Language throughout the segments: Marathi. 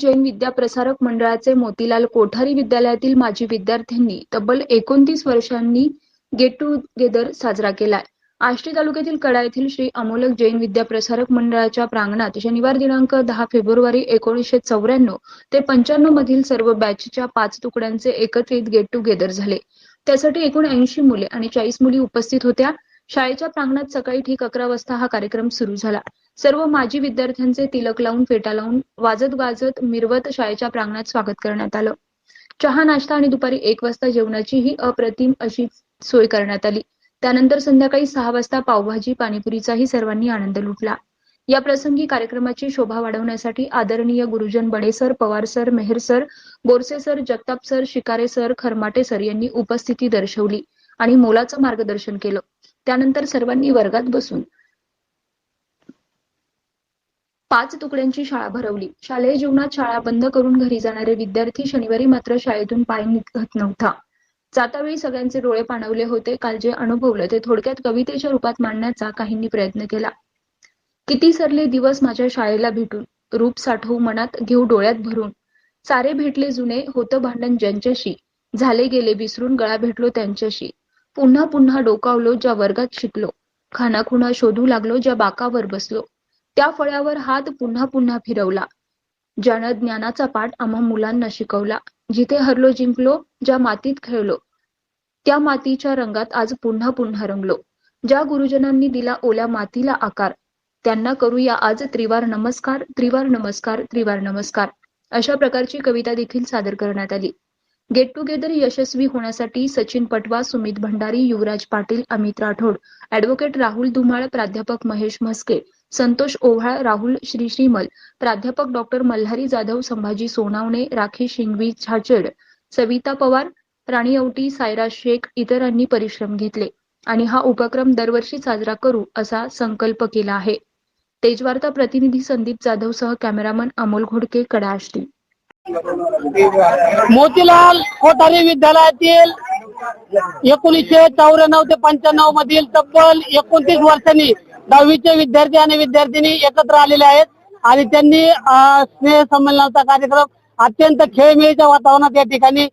जैन विद्या प्रसारक मंडळाचे मोतीलाल कोठारी विद्यालयातील माजी विद्यार्थ्यांनी तब्बल एकोणतीस वर्षांनी गेट टुगेदर साजरा केलाय आष्टी तालुक्यातील कडा येथील श्री अमोलक जैन विद्या प्रसारक मंडळाच्या प्रांगणात शनिवार दिनांक दहा फेब्रुवारी एकोणीसशे चौऱ्याण्णव ते पंच्याण्णव मधील सर्व बॅचच्या पाच तुकड्यांचे एकत्रित गेट टुगेदर झाले. त्यासाठी एकूण ऐंशी मुले आणि चाळीस मुली उपस्थित होत्या. शाळेच्या प्रांगणात सकाळी ठीक अकरा वाजता हा कार्यक्रम सुरू झाला. सर्व माजी विद्यार्थ्यांचे तिलक लावून फेटा लावून वाजत गाजत मिरवत शाळेच्या प्रांगणात स्वागत करण्यात आलं. चहा नाश्ता आणि दुपारी एक वाजता जेवणाचीही अप्रतिम अशी सोय करण्यात आली. त्यानंतर संध्याकाळी सहा वाजता पावभाजी पाणीपुरीचाही सर्वांनी आनंद लुटला. या प्रसंगी कार्यक्रमाची शोभा वाढवण्यासाठी आदरणीय गुरुजन Bade sir Pawar sir Mehar sir Borse sir Jagtap sir Shikare sir Kharmate sir यांनी उपस्थिती दर्शवली आणि मोलाचं मार्गदर्शन केलं. त्यानंतर सर्वांनी वर्गात बसून पाच तुकड्यांची शाळा भरवली. शालेय जीवनात शाळा बंद करून घरी जाणारे विद्यार्थी शनिवारी मात्र शाळेतून पाय निघत नव्हता. जातावेळी सगळ्यांचे डोळे पाणवले होते. काल जे अनुभवलं ते थोडक्यात कवितेच्या रूपात मांडण्याचा काहींनी प्रयत्न केला. किती सरले दिवस माझ्या शाळेला भेटून. रूप साठवू मनात घेऊ डोळ्यात भरून. सारे भेटले जुने होतं भांडण ज्यांच्याशी. झाले गेले विसरून गळा भेटलो त्यांच्याशी. पुन्हा पुन्हा डोकावलो ज्या वर्गात शिकलो. खानाखुणा शोधू लागलो ज्या बाकावर बसलो. त्या फळ्यावर हात पुन्हा पुन्हा फिरवला. ज्यानं ज्ञानाचा पाठ आम्हा मुलांना शिकवला. जिथे हरलो जिंकलो ज्या मातीत खेळलो. त्या मातीच्या रंगात आज पुन्हा पुन्हा रंगलो. ज्या गुरुजनांनी दिला ओल्या मातीला आकार त्यांना करूया आज त्रिवार नमस्कार त्रिवार नमस्कार त्रिवार नमस्कार. अशा प्रकारची कविता देखील सादर करण्यात आली. गेट टुगेदर यशस्वी होण्यासाठी सचिन पटवा सुमित भंडारी युवराज पाटील अमित राठोड ऍडव्होकेट राहुल धुमाळ प्राध्यापक महेश म्हस्के संतोष ओव्हाळ राहुल श्री श्रीमल प्राध्यापक डॉक्टर मल्हारी जाधव संभाजी सोनावणे राखी शिंगवी छाचेड सविता पवार राणी औटी सायरा शेख इतरांनी परिश्रम घेतले आणि हा उपक्रम दरवर्षी साजरा करू असा संकल्प केला आहे. तेजवार्ता प्रतिनिधी संदीप जाधव सह कॅमेरामन अमोल घोडके कडा मोतीलाल कोठारी विद्यालयातील एकोणीसशे चौऱ्याण्णव ते पंच्याण्णव मधील तब्बल एकोणतीस वर्षांनी दहावीचे विद्यार्थी आणि विद्यार्थिनी एकत्र आलेले आहेत आणि त्यांनी स्नेह संमेलनाचा कार्यक्रम अत्यंत खेळमेळीच्या वातावरणात या ठिकाणी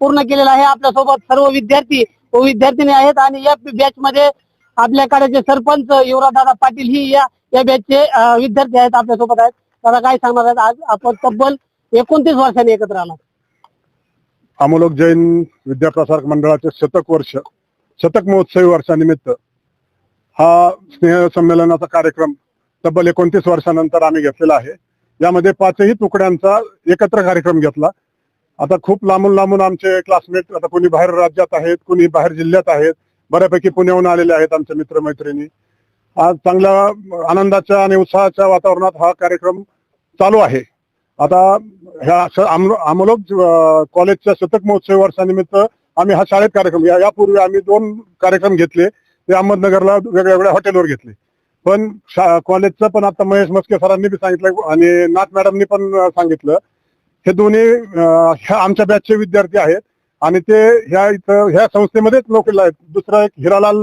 पूर्ण केलेला आहे. आपल्यासोबत सर्व विद्यार्थी व विद्यार्थिनी आहेत आणि या बॅच मध्ये आपल्याकडे जे सरपंच युवराजदादा पाटील ही या या बॅचचे विद्यार्थी आहेत आपल्यासोबत आहेत. दादा काय सांगणार आहेत? आज आपण तब्बल एकोणतीस वर्षांनी एकत्र आला. अमोलक जैन विद्याप्रसारक मंडळाचे शतक वर्ष शतक महोत्सवी वर्षानिमित्त हा स्नेह संमेलनाचा कार्यक्रम तब्बल एकोणतीस वर्षानंतर आम्ही घेतलेला आहे. यामध्ये पाचही तुकड्यांचा एकत्र कार्यक्रम घेतला. आता खूप लांबून लांबून आमचे क्लासमेट आता कोणी बाहेर राज्यात आहेत कोणी बाहेर जिल्ह्यात आहेत बऱ्यापैकी पुण्याहून आलेले आहेत आमचे मित्रमैत्रिणी. आज चांगल्या आनंदाच्या आणि उत्साहाच्या वातावरणात हा कार्यक्रम चालू आहे. आता ह्या आमलोक कॉलेजच्या शतक महोत्सवी वर्षानिमित्त आम्ही हा शाळेत कार्यक्रम या- यापूर्वी आम्ही दोन कार्यक्रम घेतले ते अहमदनगरला वेगळ्या वेगळ्या हॉटेलवर घेतले. पण शा- कॉलेजचं पण आता महेश मस्के सरांनी बी सांगितलं आणि नाथ मॅडमनी पण सांगितलं. हे दोन्ही ह्या आमच्या बॅचचे विद्यार्थी आहेत आणि ते ह्या इथं ह्या संस्थेमध्येच नोकरीला आहेत. दुसरा एक हिरालाल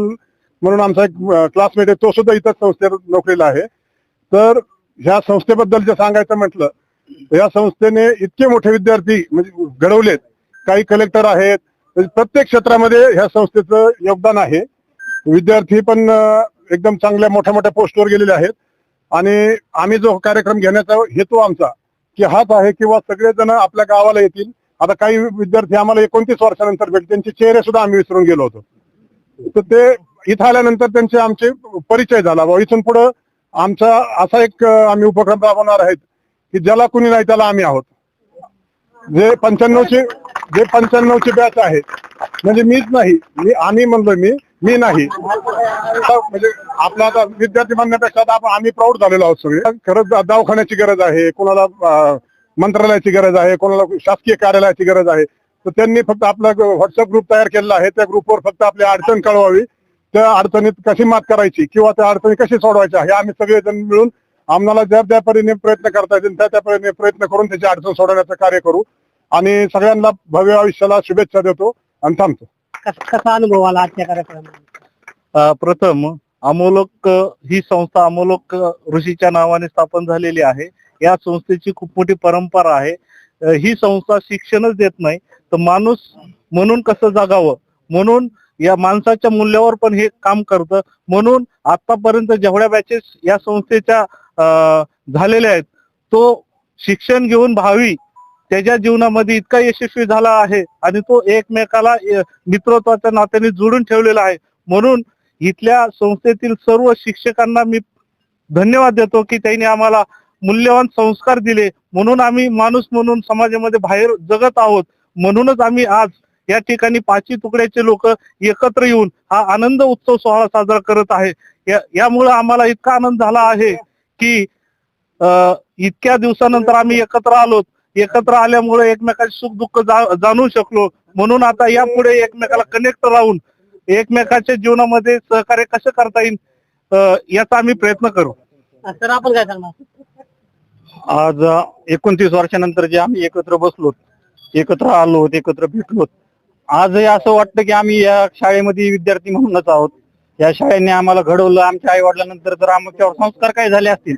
म्हणून आमचा एक क्लासमेट आहे तो सुद्धा इथंच संस्थेत नोकरीला आहे. तर ह्या संस्थेबद्दल जे सांगायचं म्हटलं या संस्थेने इतके मोठे विद्यार्थी म्हणजे घडवलेत. काही कलेक्टर आहेत. म्हणजे प्रत्येक क्षेत्रामध्ये ह्या संस्थेचं योगदान आहे. विद्यार्थी पण एकदम चांगल्या मोठ्या मोठ्या पोस्टवर गेलेले आहेत. आणि आम्ही जो कार्यक्रम घेण्याचा हेतू आमचा की हाच आहे किंवा सगळेजण आपल्या गावाला येतील. आता काही विद्यार्थी आम्हाला एकोणतीस वर्षानंतर भेटले त्यांचे चेहरे सुद्धा आम्ही विसरून गेलो होतो. तर ते इथं आल्यानंतर त्यांचे आमचे परिचय झाला. व इथून पुढं आमचा असा एक आम्ही उपक्रम राबवणार आहेत. की ज्याला कुणी नाही त्याला आम्ही आहोत. जे पंच्याण्णवचे जे पंच्याण्णवचे बॅच आहे म्हणजे मीच नाही मी आम्ही म्हणलोय मी मी नाही. म्हणजे आपला आता विद्यार्थी म्हणण्यापेक्षा आता आपण आम्ही प्राऊड झालेलो आहोत सगळे. खरंच दवाखान्याची गरज आहे कोणाला मंत्रालयाची गरज आहे कोणाला शासकीय कार्यालयाची गरज आहे. तर त्यांनी फक्त आपला व्हॉट्सअप ग्रुप तयार केलेला आहे त्या ग्रुपवर फक्त आपली अडचण कळवावी. त्या अडचणीत कशी मात करायची किंवा त्या अडचणी कशी सोडवायच्या हे आम्ही सगळेजण मिळून आम्हाला ज्या त्या परीने प्रयत्न करता येतील त्या त्या परीने प्रयत्न करून त्याची अडचण सोडवण्याचं कार्य करू. आणि सगळ्यांना भव्य आयुष्याला शुभेच्छा देतो आणि थांबतो. कस- अनुभव आला आजच्या कार्यक्रमात? प्रथम अमोलक ही संस्था अमोलक ऋषीच्या नावाने स्थापन झालेली आहे. या संस्थेची खूप मोठी परंपरा आहे. ही संस्था शिक्षणच देत नाही. तर माणूस म्हणून कसं जगावं? म्हणून या माणसाच्या मूल्यावर पण हे काम करतं. म्हणून आतापर्यंत जेवढ्या बॅचेस या संस्थेच्या झालेल्या आहेत तो शिक्षण घेऊन भावी त्याच्या जीवनामध्ये इतका यशस्वी झाला आहे आणि तो एकमेकाला मित्रत्वाच्या नात्याने जोडून ठेवलेला आहे. म्हणून इथल्या संस्थेतील सर्व शिक्षकांना मी धन्यवाद देतो की त्यांनी आम्हाला मूल्यवान संस्कार दिले. म्हणून आम्ही माणूस म्हणून समाजामध्ये बाहेर जगत आहोत. म्हणूनच आम्ही आज या ठिकाणी पाचही तुकड्याचे लोक एकत्र येऊन हा आनंद उत्सव सोहळा साजरा करत आहे. या- यामुळे आम्हाला इतका आनंद झाला आहे की इतक्या दिवसानंतर आम्ही एकत्र आलो. एकत्र आल्यामुळे एकमेकाचे सुख दुःख जाणू शकलो. म्हणून आता यापुढे एकमेकाला कनेक्ट राहून एकमेकाच्या जीवनामध्ये सहकार्य कसं करता येईल याचा आम्ही प्रयत्न करू. सर आपण काय सांगणार? आज एकोणतीस वर्षानंतर जे आम्ही एकत्र बसलो एकत्र आलो एकत्र भेटलो आजही असं वाटतं की आम्ही या शाळेमध्ये विद्यार्थी म्हणूनच आहोत. या शाळेने आम्हाला घडवलं. आमच्या आई वडिलांनंतर जर आमच्यावर संस्कार काय झाले असतील.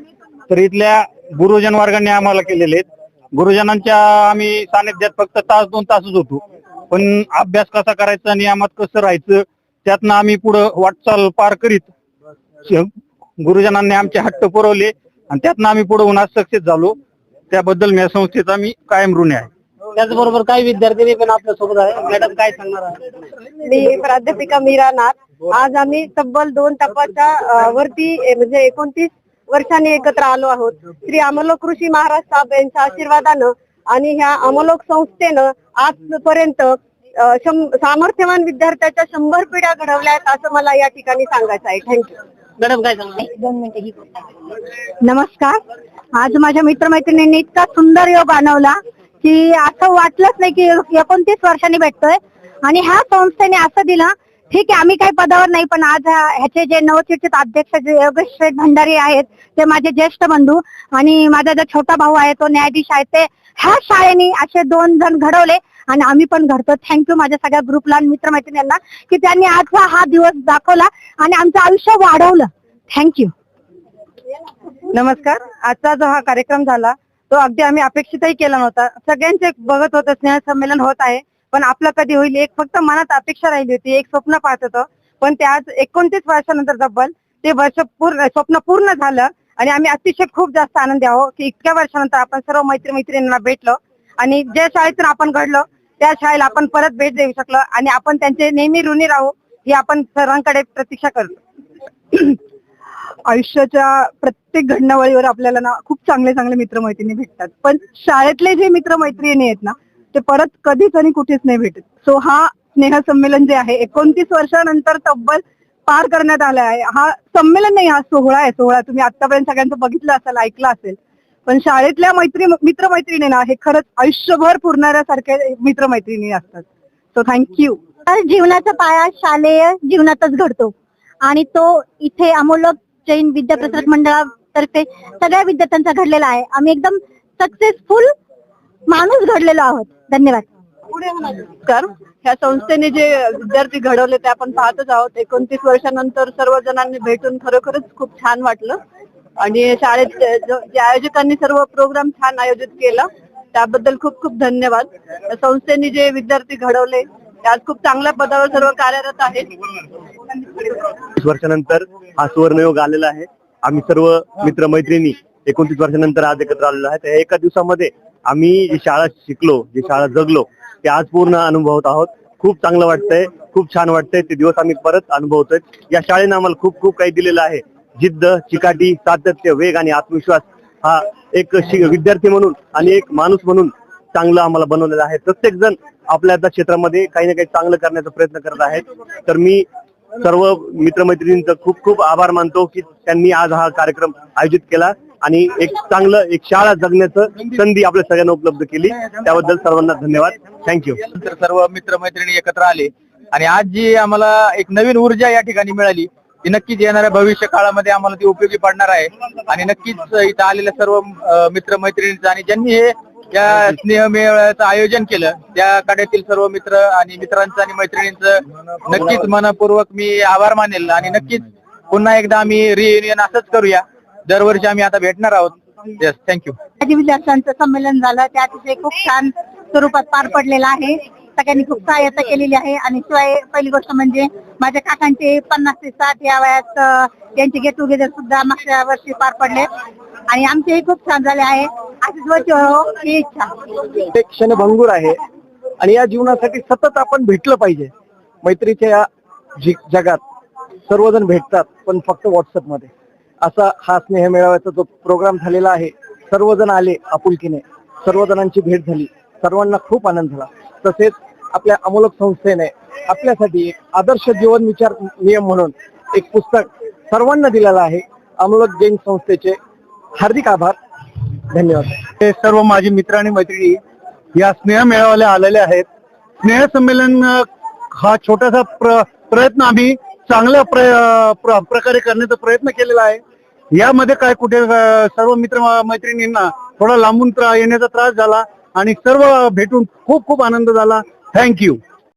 तर इथल्या गुरुजन वर्गाने आम्हाला केलेले आहेत. गुरुजनांच्या आम्ही सानिध्यात फक्त तास दोन तासच होतो. पण अभ्यास कसा करायचा नियमात कसं राहायचं त्यातनं आम्ही पुढं वाटचाल पार करीत गुरुजनांनी आमचे हट्ट पुरवले आणि त्यातनं आम्ही पुढे होऊन सक्सेस झालो. त्याबद्दल मी या संस्थेचा मी कायम ऋणी आहे. त्याचबरोबर काही विद्यार्थी पण आपल्यासोबत आहे मॅडम काय सांगणार आहे मी प्राध्यापिका मीरा नाथ. आज आम्ही तब्बल दोन टप्प्याच्या वरती म्हणजे एकोणतीस वर्षांनी एकत्र आलो आहोत. श्री अमलोक कृषी महाराज साहेब यांच्या आशीर्वादानं आणि ह्या अमलोक संस्थेनं आजपर्यंत सामर्थ्यवान विद्यार्थ्याच्या शंभर पिढ्या घडवल्या आहेत असं मला या ठिकाणी सांगायचं आहे. थँक्यू मॅडम काय सांगणार? दोन मिनिटं ही बोलते. नमस्कार. आज माझ्या मित्रमैत्रिणींनी इतका सुंदर योग आणवला की असं वाटलंच नाही की एकोणतीस वर्षांनी भेटतोय. आणि ह्या संस्थेने असं दिलं ठीक आहे आम्ही काही पदावर नाही पण आज ह्याचे जे नवचर्चित अध्यक्ष जे योगेश शेठ भंडारी आहेत ते माझे ज्येष्ठ बंधू आणि माझा जो छोटा भाऊ आहे तो न्यायाधीश आहे ते ह्या शाळेने असे दोन जण घडवले आणि आम्ही पण घडतो. थँक्यू माझ्या सगळ्या ग्रुपला आणि मित्रमैत्रिणींना की त्यांनी आजचा हा दिवस दाखवला आणि आमचं आयुष्य वाढवलं. थँक्यू नमस्कार. आजचा जो हा कार्यक्रम झाला तो अगदी आम्ही अपेक्षितही केला नव्हता. सगळ्यांचे बघत होतं स्नेह संमेलन होत आहे. पण आपलं कधी होईल एक फक्त मनात अपेक्षा राहिली होती एक स्वप्न पाहत होतं. पण ते आज एकोणतीस वर्षानंतर तब्बल ते वर्ष पूर्ण स्वप्न पूर्ण झालं आणि आम्ही अतिशय खूप जास्त आनंदी आहोत की इतक्या वर्षानंतर आपण सर्व मैत्री मैत्रिणींना भेटलो आणि ज्या शाळेतून आपण घडलो त्या शाळेला आपण परत भेट देऊ शकलो आणि आपण त्यांचे नेहमी ऋणी राहू ही आपण सर्वांकडे प्रतीक्षा करतो. आयुष्याच्या प्रत्येक घडणावळीवर आपल्याला ना खूप चांगले चांगले मित्रमैत्रिणी भेटतात. पण शाळेतले जे मित्रमैत्रिणी आहेत ना ते परत कधीच आणि कुठेच नाही भेटत. सो हा स्नेह संमेलन जे आहे एकोणतीस वर्षानंतर तब्बल पार करण्यात आला आहे. हा संमेलन नाही हा सोहळा आहे. सोहळा तुम्ही आतापर्यंत सगळ्यांचं बघितलं असेल ऐकलं असेल. पण शाळेतल्या मैत्री मित्रमैत्रिणी ना हे खरंच आयुष्यभर पुरणाऱ्यासारखे मित्रमैत्रिणी असतात. सो थँक्यू जीवनाचा पाया शालेय जीवनातच घडतो. आणि तो इथे अमोलक जैन विद्याप्रसारक मंडळातर्फे सगळ्या विद्यार्थ्यांचा घडलेला आहे. आम्ही एकदम सक्सेसफुल माणूस घडलेलो आहोत. धन्यवाद. नमस्कार. ह्या संस्थेने जे विद्यार्थी घडवले ते आपण पाहतच आहोत. एकोणतीस वर्षानंतर सर्व जणांनी भेटून खरोखरच खूप छान वाटलं. आणि शाळेत जे आयोजकांनी सर्व प्रोग्राम छान आयोजित केला त्याबद्दल खूप खूप धन्यवाद. संस्थेने जे विद्यार्थी घडवले आज खूप चांगल्या पदावर सर्व कार्यरत आहेत. वर्षानंतर हा सुवर्णयोग आलेला आहे. आम्ही सर्व मित्र मैत्रिणी एकोणतीस वर्षानंतर आज एकत्र आलेलो आहे. त्या एका दिवसामध्ये आम्ही जी शाळा शिकलो जी शाळा जगलो ते आज पूर्ण अनुभवत आहोत. खूप चांगलं वाटतंय खूप छान वाटतंय. ते दिवस आम्ही परत अनुभवतोय. या शाळेनं आम्हाला खूप खूप काही दिलेलं आहे. जिद्द चिकाटी सातत्य वेग आणि आत्मविश्वास हा एक विद्यार्थी म्हणून आणि एक माणूस म्हणून चांगलं आम्हाला बनवलेलं आहे. प्रत्येक जण आपल्या त्या क्षेत्रामध्ये काही ना काही चांगलं करण्याचा प्रयत्न करत आहेत. तर मी सर्व मित्रमैत्रिणींचं खूप खूप आभार मानतो की त्यांनी आज हा कार्यक्रम आयोजित केला आणि एक चांगलं एक शाळा जगण्याचं संधी आपल्या सगळ्यांना उपलब्ध केली. त्याबद्दल सर्वांना धन्यवाद. थँक्यू सर्व मित्रमैत्रिणी एकत्र आले आणि आज जी आम्हाला एक नवीन ऊर्जा या ठिकाणी मिळाली ती नक्कीच येणाऱ्या भविष्य काळामध्ये आम्हाला ती उपयोगी पडणार आहे. आणि नक्कीच इथं आलेल्या सर्व अं, मित्रमैत्रिणींचं आणि ज्यांनी हे या स्नेहमेळाचं आयोजन केलं. त्या कड्यातील सर्व मित्र आणि मित्रांचं आणि मैत्रिणींचं नक्कीच मनपूर्वक मी आभार मानेल आणि नक्कीच पुन्हा एकदा आम्ही रियुनियन असंच करूया. दरवर्षी आम्ही आता भेटणार आहोत. येस थँक्यू विद्यार्थ्यांचं संमेलन झालं. ते अतिशय खूप छान स्वरूपात पार पडलेलं आहे. सगळ्यांनी खूप सहाय्यता केलेली आहे. आणि शिवाय पहिली गोष्ट म्हणजे माझ्या काकांचे पन्नास ते साठ या वयात त्यांचे यांचे गेट टुगेदर सुद्धा मागच्या वर्षी पार पडले. आणि आमचेही खूप छान झाले आहे. अशीच वर्ष हो, ही इच्छा. क्षणभंगूर आहे. आणि या जीवनासाठी सतत आपण भेटलं पाहिजे. मैत्रीच्या या जगात सर्वजण भेटतात पण फक्त व्हॉट्सअपमध्ये असा हा स्नेह मेळाव्याचा जो प्रोग्राम झालेला आहे सर्वजण आले आपुलकीने. सर्वजणांची भेट झाली. सर्वांना खूप आनंद झाला. तसेच आपल्या अमोलक संस्थेने आपल्यासाठी एक आदर्श जीवन विचार नियम म्हणून एक पुस्तक सर्वांना दिलेलं आहे. अमोलक जैन संस्थेचे हार्दिक आभार. धन्यवाद. हे सर्व माझे मित्र आणि मैत्रिणी या स्नेह मेळाव्याला आलेले आहेत. स्नेह संमेलन हा छोटासा प्र, प्रयत्न आम्ही चांगल्या प्र, प्र, प्रकारे करण्याचा प्रयत्न केलेला आहे. यामध्ये काय कुठे सर्व मित्र मैत्रिणींना थोडा लांबून येण्याचा त्रास झाला आणि सर्व भेटून खूप खूप आनंद झाला. थँक्यू